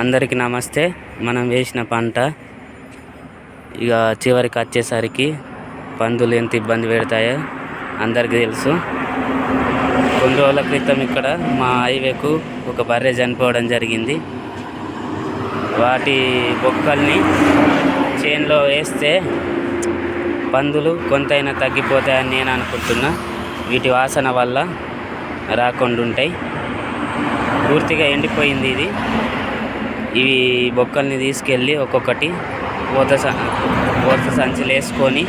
అందరికీ నమస్తే. మనం వేసిన పంట ఇక చివరికి వచ్చేసరికి పందులు ఎంత ఇబ్బంది పెడతాయో అందరికీ తెలుసు. కొన్ని రోజుల క్రితం ఇక్కడ మా హైవేకు ఒక బర్రె చనిపోవడం జరిగింది. వాటి బొక్కల్ని చేన్లో వేస్తే పందులు కొంతైనా తగ్గిపోతాయని నేను అనుకుంటున్నా. వీటి వాసన వల్ల రాకుండా ఉంటాయి పూర్తిగా ఎండిపోయింది ఇది. ఇవి బొక్కల్ని తీసుకెళ్ళి ఒక్కొక్కటి పూత స పూత సంచులు వేసుకొని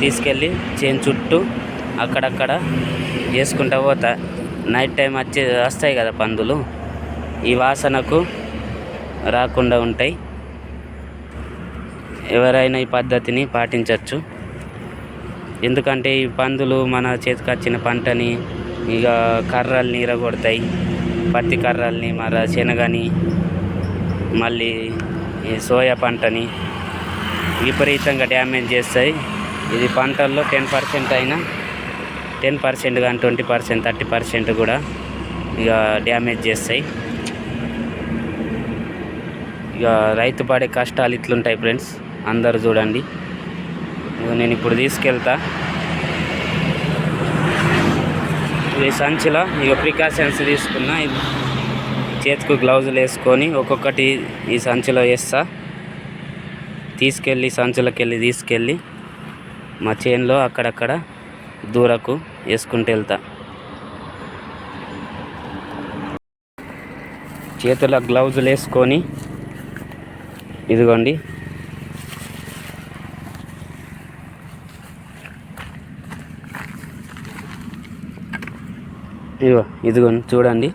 తీసుకెళ్ళి చేను చుట్టూ అక్కడక్కడ వేసుకుంటా పోతా. నైట్ టైం వచ్చే వస్తాయి కదా పందులు. ఈ వాసనకు రాకుండా ఉంటాయి. ఎవరైనా ఈ పద్ధతిని పాటించవచ్చు ఎందుకంటే ఈ పందులు మన చేతికి వచ్చిన పంటని ఇక కర్రల్ని ఇరగొడతాయి పత్తి కర్రల్ని మన శనగని మళ్ళీ ఈ సోయా పంటని విపరీతంగా డ్యామేజ్ చేస్తాయి. ఇది పంటల్లో టెన్ పర్సెంట్ అయినా టెన్ పర్సెంట్ కానీ ట్వంటీ పర్సెంట్ థర్టీ పర్సెంట్ కూడా ఇక డ్యామేజ్ చేస్తాయి. ఇక రైతు పడే కష్టాలు ఇట్లుంటాయి ఫ్రెండ్స్ అందరు చూడండి. నేను ఇప్పుడు తీసుకెళ్తా. ఈ సంచిలో ఇక ప్రికాషన్స్ తీసుకున్నా. ఇది చేతికి గ్లౌజులు వేసుకొని ఒక్కొక్కటి ఈ సంచిలో వేస్తా. తీసుకెళ్ళి సంచులకు వెళ్ళి తీసుకెళ్ళి మా చేనులో అక్కడక్కడ దూరకు వేసుకుంటూ వెళ్తా. చేతుల గ్లౌజులు వేసుకొని ఇదిగోండి. ఇదిగో ఇదిగోండి చూడండి.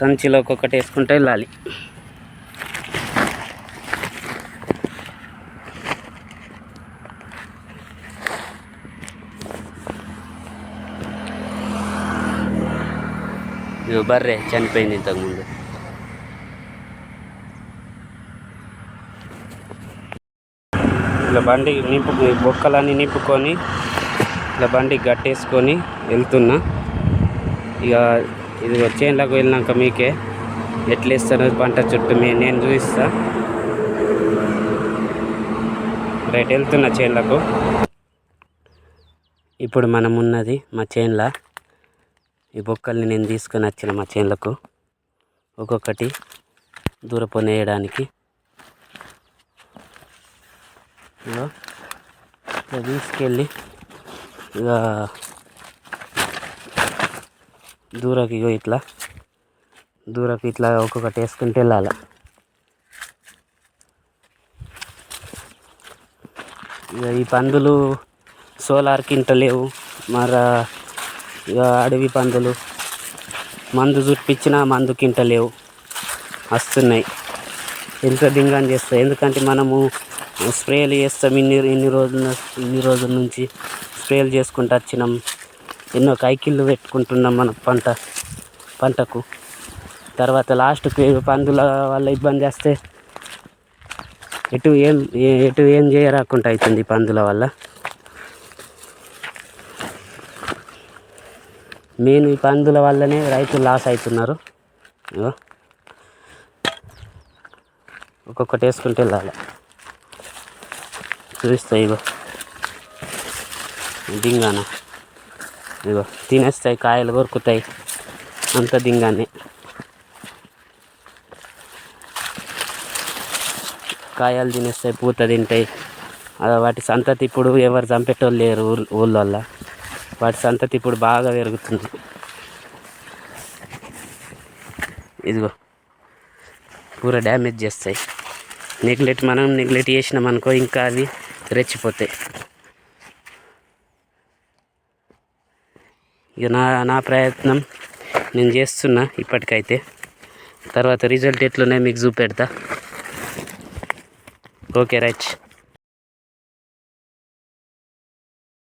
సంచిలో ఒక్కొక్కటి వేసుకుంటే వెళ్ళాలి. బర్రే బర్రె చనిపోయింది ఇంతకుముందు. ఇలా బండి నింపు బొక్కలన్నీ నింపుకొని ఇలా బండి గట్టేసుకొని వెళ్తున్నా. ఇక ఇది చేనులకు వెళ్ళినాక మీకే ఎట్లా ఇస్తాను పంట చుట్టూ మీ నేను చూపిస్తా. రైట్ వెళ్తున్నా చేనులకు. ఇప్పుడు మనం ఉన్నది మా చేన్ల. ఈ బొక్కల్ని నేను తీసుకొని వచ్చిన మా చేనులకు. ఒక్కొక్కటి దూరపోనేయడానికి తీసుకెళ్ళి ఇక దూరకు ఇగో ఇట్లా. దూరకు ఇట్లా ఒక్కొక్కటి వేసుకుంటూ వెళ్ళాలి. ఇక ఈ పందులు సోలార్కి ఇంట లేవు. మరి ఇక అడవి పందులు మందు చుట్టించిన మందుకి ఇంట లేవు. వస్తున్నాయి. ఎంత దింగాని చేస్తాయి ఎందుకంటే మనము స్ప్రేలు చేస్తాం. ఇన్ని ఇన్ని రోజుల ఇన్ని రోజుల నుంచి స్ప్రేలు చేసుకుంటూ వచ్చినాం. ఎన్నో కైకిళ్ళు పెట్టుకుంటున్నాం మన పంట పంటకు. తర్వాత లాస్ట్కి పందుల వల్ల ఇబ్బంది వస్తే ఎటు ఏం ఎటు ఏం చేయరాకుండా అవుతుంది పందుల వల్ల. మెయిన్ ఈ పందుల వల్లనే రైతులు లాస్ అవుతున్నారు ఇగో. ఒక్కొక్కటి వేసుకుంటూ వెళ్ళాలి చూపిస్తా ఇగో. దింగాన? ఇదిగో తినేస్తాయి కాయలు కొరుకుతాయి. అంత దింగానే. కాయలు తినేస్తాయి పూత తింటాయి. వాటి సంతతి ఇప్పుడు ఎవరు చంపేటోళ్ళు లేరు ఊళ్ళల్లో వాటి సంతతి ఇప్పుడు బాగా పెరుగుతుంది. ఇదిగో పూర డ్యామేజ్ చేస్తాయి. నెగ్లెట్ మనం నెగ్లెట్ చేసినాం అనుకో ఇంకా అవి రెచ్చిపోతాయి. ఇక నా నా ప్రయత్నం నేను చేస్తున్నా ఇప్పటికైతే. తర్వాత రిజల్ట్ ఎట్లున్నాయి మీకు చూపెడతా. Okay right.